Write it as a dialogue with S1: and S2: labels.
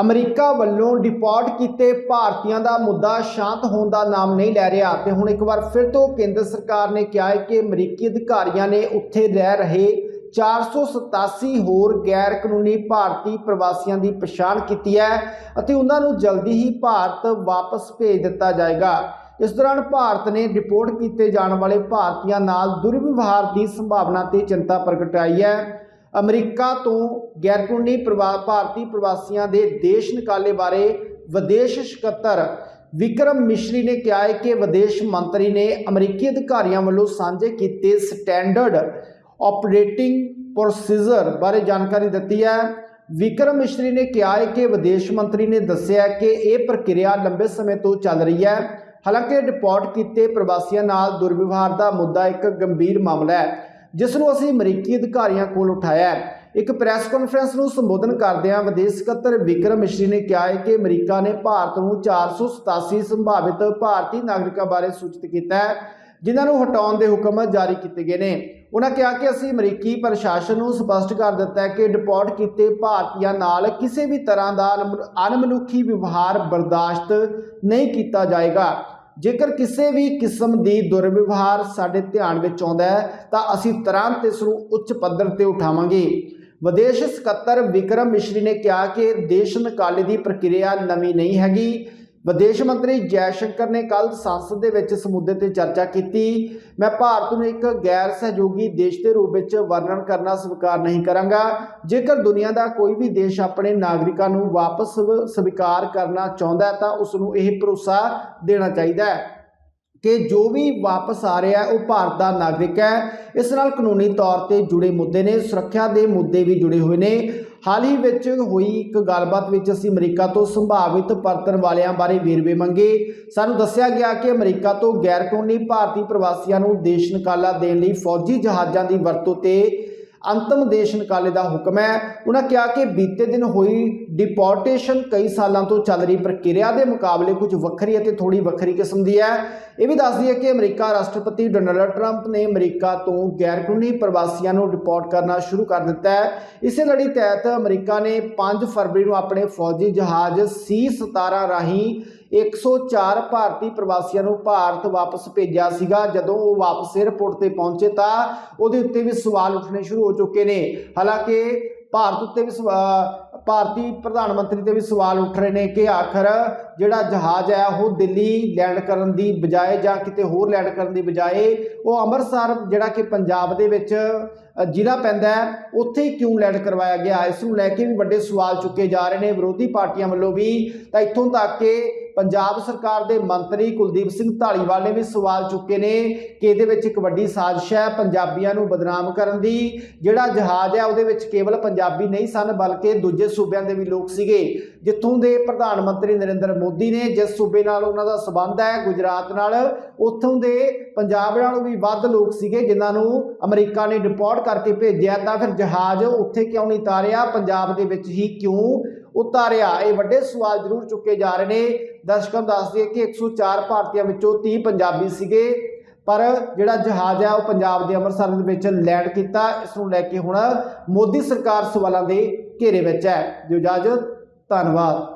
S1: America ਵੱਲੋਂ deport ਕੀਤੇ ਭਾਰਤੀਆਂ ਦਾ ਮੁੱਦਾ ਸ਼ਾਂਤ ਹੋਣ ਦਾ ਨਾਮ ਨਹੀਂ ਲੈ ਰਿਹਾ ਤੇ ਹੁਣ ਇੱਕ ਵਾਰ ਫਿਰ ਤੋਂ ਕੇਂਦਰ ਸਰਕਾਰ ਨੇ ਕਿਹਾ ਹੈ ਕਿ ਅਮਰੀਕੀ ਅਧਿਕਾਰੀਆਂ ਨੇ ਉੱਥੇ ਰਹਿ ਰਹੇ 487 ਹੋਰ ਗੈਰ ਕਾਨੂੰਨੀ ਭਾਰਤੀ ਪ੍ਰਵਾਸੀਆਂ ਦੀ ਪਛਾਣ ਕੀਤੀ ਹੈ ਅਤੇ ਉਹਨਾਂ ਨੂੰ ਜਲਦੀ ਹੀ ਭਾਰਤ ਵਾਪਸ ਭੇਜ ਦਿੱਤਾ ਜਾਏਗਾ। ਇਸ ਦੌਰਾਨ ਭਾਰਤ ਨੇ ਰਿਪੋਰਟ ਕੀਤੇ ਜਾਣ ਵਾਲੇ ਭਾਰਤੀਆਂ ਨਾਲ ਦੁਰਵਿਵਹਾਰ ਦੀ ਸੰਭਾਵਨਾ ਤੇ ਚਿੰਤਾ ਪ੍ਰਗਟਾਈ ਹੈ। ਅਮਰੀਕਾ ਤੋਂ ਗੈਰਕਾਨੂੰਨੀ ਪ੍ਰਵਾ, ਭਾਰਤੀ ਪ੍ਰਵਾਸੀਆਂ ਦੇ ਦੇਸ਼ ਨਿਕਾਲੇ ਬਾਰੇ ਵਿਦੇਸ਼ ਸਕੱਤਰ ਵਿਕਰਮ ਮਿਸ਼ਰੀ ਨੇ ਕਿਹਾ ਹੈ ਕਿ ਵਿਦੇਸ਼ ਮੰਤਰੀ ਨੇ ਅਮਰੀਕੀ ਅਧਿਕਾਰੀਆਂ ਵੱਲੋਂ ਸਾਂਝੇ ਕੀਤੇ ਸਟੈਂਡਰਡ ਆਪਰੇਟਿੰਗ ਪ੍ਰੋਸੀਜਰ ਬਾਰੇ ਜਾਣਕਾਰੀ ਦਿੱਤੀ ਹੈ। ਵਿਕਰਮ ਮਿਸ਼ਰੀ ਨੇ ਕਿਹਾ ਹੈ ਕਿ ਵਿਦੇਸ਼ ਮੰਤਰੀ ਨੇ ਦੱਸਿਆ ਕਿ ਇਹ ਪ੍ਰਕਿਰਿਆ ਲੰਬੇ ਸਮੇਂ ਤੋਂ ਚੱਲ ਰਹੀ ਹੈ। ਹਾਲਾਂਕਿ ਡਿਪੋਰਟ ਕੀਤੇ ਪ੍ਰਵਾਸੀਆਂ ਨਾਲ ਦੁਰਵਿਵਹਾਰ ਦਾ ਮੁੱਦਾ ਇੱਕ ਗੰਭੀਰ ਮਾਮਲਾ ਹੈ। ਜਿਸ ਨੂੰ ਅਸੀਂ ਅਮਰੀਕੀ ਅਧਿਕਾਰੀਆਂ ਕੋਲ ਉਠਾਇਆ ਹੈ। ਇੱਕ ਪ੍ਰੈਸ ਕਾਨਫਰੰਸ ਨੂੰ ਸੰਬੋਧਨ ਕਰਦਿਆਂ ਵਿਦੇਸ਼ ਸਕੱਤਰ ਵਿਕਰਮ ਮਿਸ਼ਰੀ ਨੇ ਕਿਹਾ ਹੈ ਕਿ ਅਮਰੀਕਾ ਨੇ ਭਾਰਤ ਨੂੰ 487 ਸੰਭਾਵਿਤ ਭਾਰਤੀ ਨਾਗਰਿਕਾਂ ਬਾਰੇ ਸੂਚਿਤ ਕੀਤਾ ਹੈ, ਜਿਨ੍ਹਾਂ ਨੂੰ ਹਟਾਉਣ ਦੇ ਹੁਕਮ ਜਾਰੀ ਕੀਤੇ ਗਏ ਨੇ। ਉਹਨਾਂ ਕਿਹਾ ਕਿ ਅਸੀਂ ਅਮਰੀਕੀ ਪ੍ਰਸ਼ਾਸਨ ਨੂੰ ਸਪਸ਼ਟ ਕਰ ਦਿੱਤਾ ਹੈ ਕਿ ਡਿਪੋਰਟ ਕੀਤੇ ਭਾਰਤੀਆਂ ਨਾਲ ਕਿਸੇ ਵੀ ਤਰ੍ਹਾਂ ਦਾ ਅਨਮ- ਅਣਮਨੁੱਖੀ ਵਿਵਹਾਰ ਬਰਦਾਸ਼ਤ ਨਹੀਂ ਕੀਤਾ ਜਾਏਗਾ। ਜੇਕਰ ਕਿਸੇ ਵੀ ਕਿਸਮ ਦੀ ਦੁਰਵਿਵਹਾਰ ਸਾਡੇ ਧਿਆਨ ਵਿੱਚ ਆਉਂਦਾ ਹੈ, ਤਾਂ ਅਸੀਂ ਤੁਰੰਤ ਇਸ ਨੂੰ ਉੱਚ ਪੱਧਰ ਤੇ ਉਠਾਵਾਂਗੇ। ਵਿਦੇਸ਼ ਸਕੱਤਰ ਵਿਕਰਮ ਮਿਸ਼ਰੀ ਨੇ ਕਿਹਾ ਕਿ ਦੇਸ਼ ਨਿਕਾਲੇ ਦੀ ਪ੍ਰਕਿਰਿਆ ਨਵੀਂ ਨਹੀਂ ਹੈਗੀ। ਵਿਦੇਸ਼ ਮੰਤਰੀ ਜੈਸ਼ੰਕਰ ਨੇ ਕੱਲ ਸੰਸਦ ਦੇ ਵਿੱਚ ਇਸ ਮੁੱਦੇ ਤੇ ਚਰਚਾ ਕੀਤੀ। ਮੈਂ ਭਾਰਤ ਨੂੰ ਇੱਕ ਗੈਰ ਸਹਿਯੋਗੀ ਦੇਸ਼ ਦੇ ਰੂਪ ਵਿੱਚ ਵਰਣਨ ਕਰਨਾ ਸਵੀਕਾਰ ਨਹੀਂ ਕਰਾਂਗਾ। ਜੇਕਰ ਦੁਨੀਆ ਦਾ ਕੋਈ ਵੀ ਦੇਸ਼ ਆਪਣੇ ਨਾਗਰਿਕਾਂ ਨੂੰ ਵਾਪਸ ਸਵੀਕਾਰ ਕਰਨਾ ਚਾਹੁੰਦਾ ਹੈ ਤਾਂ ਉਸ ਨੂੰ ਇਹ ਭਰੋਸਾ ਦੇਣਾ ਚਾਹੀਦਾ ਹੈ। ਕਿ ਜੋ ਵੀ ਵਾਪਸ ਆ ਰਿਹਾ ਉਹ ਭਾਰਤ ਦਾ ਨਾਗਰਿਕ ਹੈ। ਇਸ ਨਾਲ ਕਾਨੂੰਨੀ ਤੌਰ ਤੇ ਜੁੜੇ ਮੁੱਦੇ ਨੇ, ਸੁਰੱਖਿਆ ਦੇ ਮੁੱਦੇ ਵੀ ਜੁੜੇ ਹੋਏ ਨੇ। ਹਾਲ ਹੀ ਵਿੱਚ ਹੋਈ ਇੱਕ ਗੱਲਬਾਤ ਵਿੱਚ ਅਸੀਂ ਅਮਰੀਕਾ ਤੋਂ ਸੰਭਾਵਿਤ ਪਰਤਣ ਵਾਲਿਆਂ ਬਾਰੇ ਵੇਰਵੇ ਮੰਗੇ। ਸਾਨੂੰ ਦੱਸਿਆ ਗਿਆ ਕਿ ਅਮਰੀਕਾ ਤੋਂ ਗੈਰ ਕਾਨੂੰਨੀ ਭਾਰਤੀ ਪ੍ਰਵਾਸੀਆਂ ਨੂੰ ਦੇਸ਼ ਨਿਕਾਲਾ ਦੇਣ ਲਈ ਫੌਜੀ ਜਹਾਜ਼ਾਂ ਦੀ ਵਰਤੋਂ ਤੇ ਅੰਤਮ ਦੇਸ਼ ਨਿਕਾਲੇ ਦਾ ਹੁਕਮ ਹੈ। ਉਹਨਾਂ ਕਿਹਾ ਕਿ ਬੀਤੇ ਦਿਨ ਹੋਈ ਡਿਪੋਰਟੇਸ਼ਨ ਕਈ ਸਾਲਾਂ ਤੋਂ ਚੱਲ ਰਹੀ ਪ੍ਰਕਿਰਿਆ ਦੇ ਮੁਕਾਬਲੇ ਕੁਝ ਵੱਖਰੀ ਅਤੇ ਥੋੜੀ ਵੱਖਰੀ ਕਿਸਮ ਦੀ ਹੈ। ਇਹ ਵੀ ਦੱਸਦੀ ਹੈ ਕਿ ਅਮਰੀਕਾ ਰਾਸ਼ਟਰਪਤੀ ਡੋਨਾਲਡ ਟਰੰਪ ਨੇ ਅਮਰੀਕਾ ਤੋਂ ਗੈਰ ਕਾਨੂੰਨੀ ਪ੍ਰਵਾਸੀਆਂ ਨੂੰ ਡਿਪੋਰਟ ਕਰਨਾ ਸ਼ੁਰੂ ਕਰ ਦਿੱਤਾ ਹੈ। ਇਸੇ ਲੜੀ ਤਹਿਤ ਅਮਰੀਕਾ ਨੇ 5 ਫਰਵਰੀ ਨੂੰ ਆਪਣੇ ਫੌਜੀ ਜਹਾਜ਼ C-17 ਰਾਹੀਂ 104 ਭਾਰਤੀ ਪ੍ਰਵਾਸੀਆਂ ਨੂੰ ਭਾਰਤ ਵਾਪਸ ਭੇਜਿਆ ਸੀਗਾ। ਜਦੋਂ ਉਹ ਵਾਪਸ 에ਅਰਪੋਰਟ ਤੇ ਪਹੁੰਚੇ ਤਾਂ ਉਹਦੇ ਉੱਤੇ ਵੀ ਸਵਾਲ ਉੱਠਣੇ ਸ਼ੁਰੂ ਹੋ ਚੁੱਕੇ ਨੇ। ਹਾਲਾਂਕਿ ਭਾਰਤ ਉੱਤੇ ਵੀ ਸਵਾ- ਭਾਰਤੀ ਪ੍ਰਧਾਨ ਮੰਤਰੀ ਤੇ ਵੀ ਸਵਾਲ ਉੱਠ ਰਹੇ ਨੇ ਕਿ ਆਖਰ ਜਿਹੜਾ ਜਹਾਜ਼ ਹੈ ਉਹ ਦਿੱਲੀ ਲੈਂਡ ਕਰਨ ਦੀ ਬਜਾਏ ਜਾਂ ਕਿਤੇ ਹੋਰ ਲੈਂਡ ਕਰਨ ਦੀ ਬਜਾਏ ਉਹ ਅੰਮ੍ਰਿਤਸਰ ਜਿਹੜਾ ਕਿ ਪੰਜਾਬ ਦੇ ਵਿੱਚ ਜ਼ਿਲ੍ਹਾ ਪੈਂਦਾ ਹੈ। ਉੱਥੇ ਹੀ ਕਿਉਂ ਲੈਂਡ ਕਰਵਾਇਆ ਗਿਆ? ਇਸ ਨੂੰ ਲੈ ਕੇ ਵੀ ਵੱਡੇ ਸਵਾਲ ਚੁੱਕੇ ਜਾ ਰਹੇ ਨੇ। ਵਿਰੋਧੀ ਪਾਰਟੀਆਂ ਵੱਲੋਂ ਵੀ ਤਾਂ ਇੱਥੋਂ ਤੱਕ ਕਿ ਪੰਜਾਬ ਸਰਕਾਰ ਦੇ ਮੰਤਰੀ ਕੁਲਦੀਪ ਸਿੰਘ ਢਾਲੀਵਾਲ ਨੇ ਵੀ ਸਵਾਲ ਚੁੱਕੇ ਨੇ ਕਿ ਇਹਦੇ ਵਿੱਚ ਇੱਕ ਵੱਡੀ ਸਾਜ਼ਿਸ਼ ਹੈ ਪੰਜਾਬੀਆਂ ਨੂੰ ਬਦਨਾਮ ਕਰਨ ਦੀ। ਜਿਹੜਾ ਜਹਾਜ਼ ਹੈ, ਉਹਦੇ ਵਿੱਚ ਕੇਵਲ ਪੰਜਾਬੀ ਨਹੀਂ ਸਨ, ਬਲਕਿ ਦੂਜੇ ਸੂਬਿਆਂ ਦੇ ਵੀ ਲੋਕ ਸੀਗੇ। ਜਿੱਥੋਂ ਦੇ ਪ੍ਰਧਾਨ ਮੰਤਰੀ ਨਰਿੰਦਰ ਮੋਦੀ ਨੇ, ਜਿਸ ਸੂਬੇ ਨਾਲ ਉਹਨਾਂ ਦਾ ਸਬੰਧ ਹੈ, ਗੁਜਰਾਤ ਨਾਲ, ਉੱਥੋਂ ਦੇ ਪੰਜਾਬ ਨਾਲੋਂ ਵੀ ਵੱਧ ਲੋਕ ਸੀਗੇ, ਜਿਨ੍ਹਾਂ ਨੂੰ ਅਮਰੀਕਾ ਨੇ ਡਿਪੋਰਟ ਕਰਕੇ ਭੇਜਿਆ ਤਾਂ ਫਿਰ ਜਹਾਜ਼ ਉੱਥੇ ਕਿਉਂ ਨਹੀਂ ਤਾਰਿਆ ਪੰਜਾਬ ਦੇ ਵਿੱਚ ਹੀ ਕਿਉਂ ਉਤਾਰਿਆ? ਇਹ ਵੱਡੇ ਸਵਾਲ ਜ਼ਰੂਰ ਚੁੱਕੇ ਜਾ ਰਹੇ ਨੇ। ਦਰਸ਼ਕਾਂ ਨੂੰ ਦੱਸ ਦਈਏ ਕਿ 104 ਭਾਰਤੀਆਂ ਵਿੱਚੋਂ 30 ਪੰਜਾਬੀ ਸੀਗੇ, ਪਰ ਜਿਹੜਾ ਜਹਾਜ਼ ਹੈ ਉਹ ਪੰਜਾਬ ਦੇ ਅੰਮ੍ਰਿਤਸਰ ਦੇ ਵਿੱਚ ਲੈਂਡ ਕੀਤਾ। ਇਸ ਨੂੰ ਲੈ ਕੇ ਹੁਣ ਮੋਦੀ ਸਰਕਾਰ ਸਵਾਲਾਂ ਦੇ ਘੇਰੇ ਵਿੱਚ ਹੈ। ਜੋ ਜਹਾਜ਼ ਧੰਨਵਾਦ।